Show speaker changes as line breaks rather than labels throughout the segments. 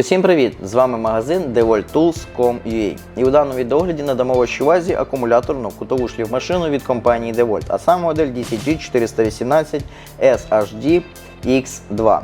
Усім привіт! З вами магазин DeWalt І у даному відеогляді надамо вашій увазі акумуляторну кутову шліфмашину від компанії DeVolt, а саме модель DCG 418 SHD X2.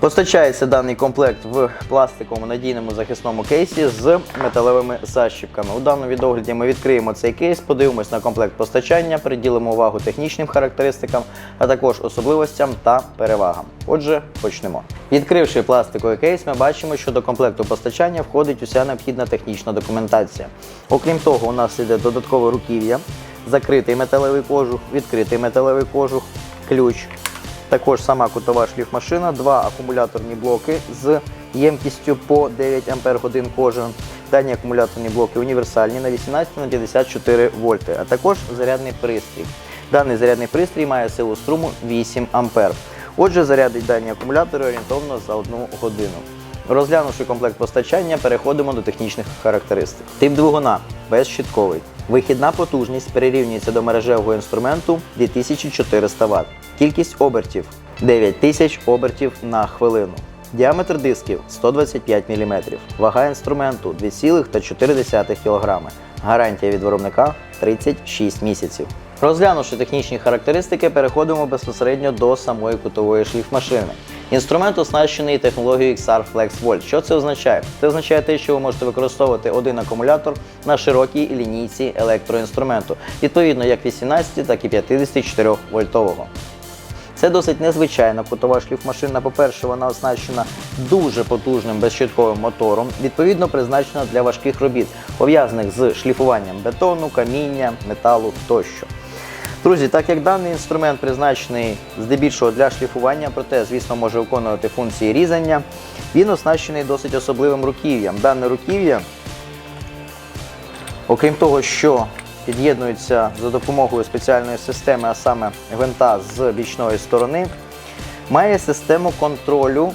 Постачається даний комплект в пластиковому надійному захисному кейсі з металевими защіпками. У даному відогляді ми відкриємо цей кейс, подивимось на комплект постачання, приділимо увагу технічним характеристикам, а також особливостям та перевагам. Отже, почнемо. Відкривши пластиковий кейс, ми бачимо, що до комплекту постачання входить уся необхідна технічна документація. Окрім того, у нас іде додаткове руків'я, закритий металевий кожух, відкритий металевий кожух, ключ. Також сама кутова шліфмашина, два акумуляторні блоки з ємкістю по 9 Ах кожен. Дані акумуляторні блоки універсальні на 18 на 54 вольти, а також зарядний пристрій. Даний зарядний пристрій має силу струму 8 А. Отже, зарядить дані акумулятори орієнтовно за 1 годину. Розглянувши комплект постачання, переходимо до технічних характеристик. Тип двигуна безщитковий. Вихідна потужність перерівнюється до мережевого інструменту 2400 Вт. Кількість обертів 9000 обертів на хвилину. Діаметр дисків 125 мм. Вага інструменту 2,4 кг. Гарантія від виробника 36 місяців. Розглянувши технічні характеристики, переходимо безпосередньо до самої кутової шліфмашини. Інструмент оснащений технологією XR Flex Volt. Що це означає? Це означає те, що ви можете використовувати один акумулятор на широкій лінійці електроінструменту, відповідно як 18, так і 54 вольтового. Це досить незвичайна кутова шліфмашина. По-перше, вона оснащена дуже потужним безщитковим мотором, відповідно призначена для важких робіт, пов'язаних з шліфуванням бетону, каміння, металу тощо. Друзі, так як даний інструмент призначений здебільшого для шліфування, проте, звісно, може виконувати функції різання, він оснащений досить особливим руків'ям. Дане руків'я, окрім того, що під'єднується за допомогою спеціальної системи, а саме гвинта з бічної сторони, має систему контролю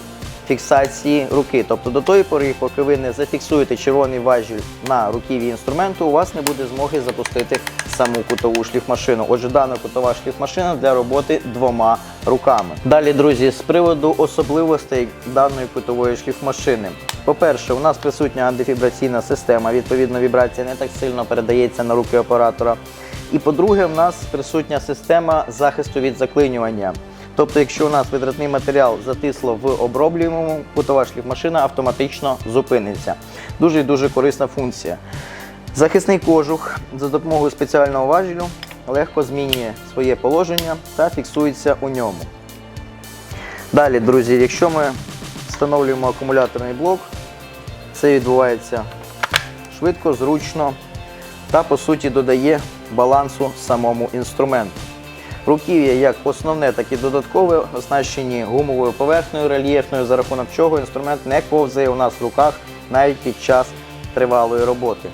фіксації руки. Тобто до тої пори, поки ви не зафіксуєте червоний важіль на руків'ї інструменту, у вас не буде змоги запустити саму кутову шліфмашину. Отже, дана кутова шліфмашина для роботи двома руками. Далі, друзі, з приводу особливостей даної кутової шліфмашини. По-перше, у нас присутня антифібраційна система, відповідно, вібрація не так сильно передається на руки оператора. І по-друге, в нас присутня система захисту від заклинювання. Тобто, якщо у нас витратний матеріал затисло в оброблюємому, кутова шліфмашина автоматично зупиниться. Дуже і дуже корисна функція. Захисний кожух за допомогою спеціального важелю легко змінює своє положення та фіксується у ньому. Далі, друзі, якщо ми встановлюємо акумуляторний блок, це відбувається швидко, зручно та по суті додає балансу самому інструменту. Руків'я як основне, так і додаткове оснащені гумовою поверхнею рельєфною, за рахунок чого інструмент не ковзає у нас в руках навіть під час тривалої роботи.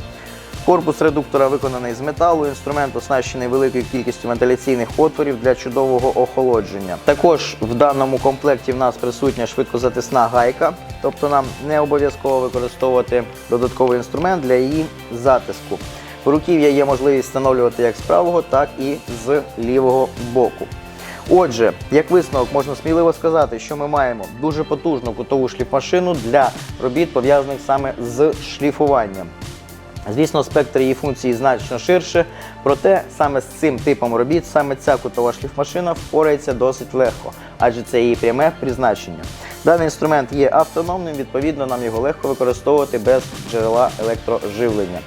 Корпус редуктора виконаний з металу, інструмент оснащений великою кількістю вентиляційних отворів для чудового охолодження. Також в даному комплекті в нас присутня швидкозатисна гайка, тобто нам не обов'язково використовувати додатковий інструмент для її затиску. Руків'я є можливість встановлювати як з правого, так і з лівого боку. Отже, як висновок, можна сміливо сказати, що ми маємо дуже потужну кутову шліфмашину для робіт, пов'язаних саме з шліфуванням. Звісно, спектр її функцій значно ширше, проте саме з цим типом робіт саме ця кутова шліфмашина впорається досить легко, адже це її пряме призначення. Даний інструмент є автономним, відповідно, нам його легко використовувати без джерела електроживлення.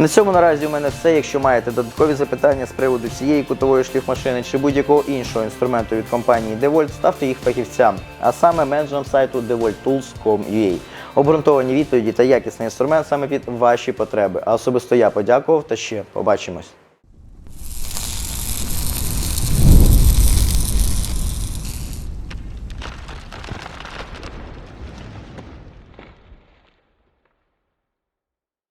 На цьому наразі у мене все. Якщо маєте додаткові запитання з приводу цієї кутової шліфмашини чи будь-якого іншого інструменту від компанії DeWalt, ставте їх фахівцям, а саме менеджерам сайту devolttools.com.ua. Обґрунтовані відповіді та якісний інструмент саме під ваші потреби. А особисто я подякував та ще побачимось.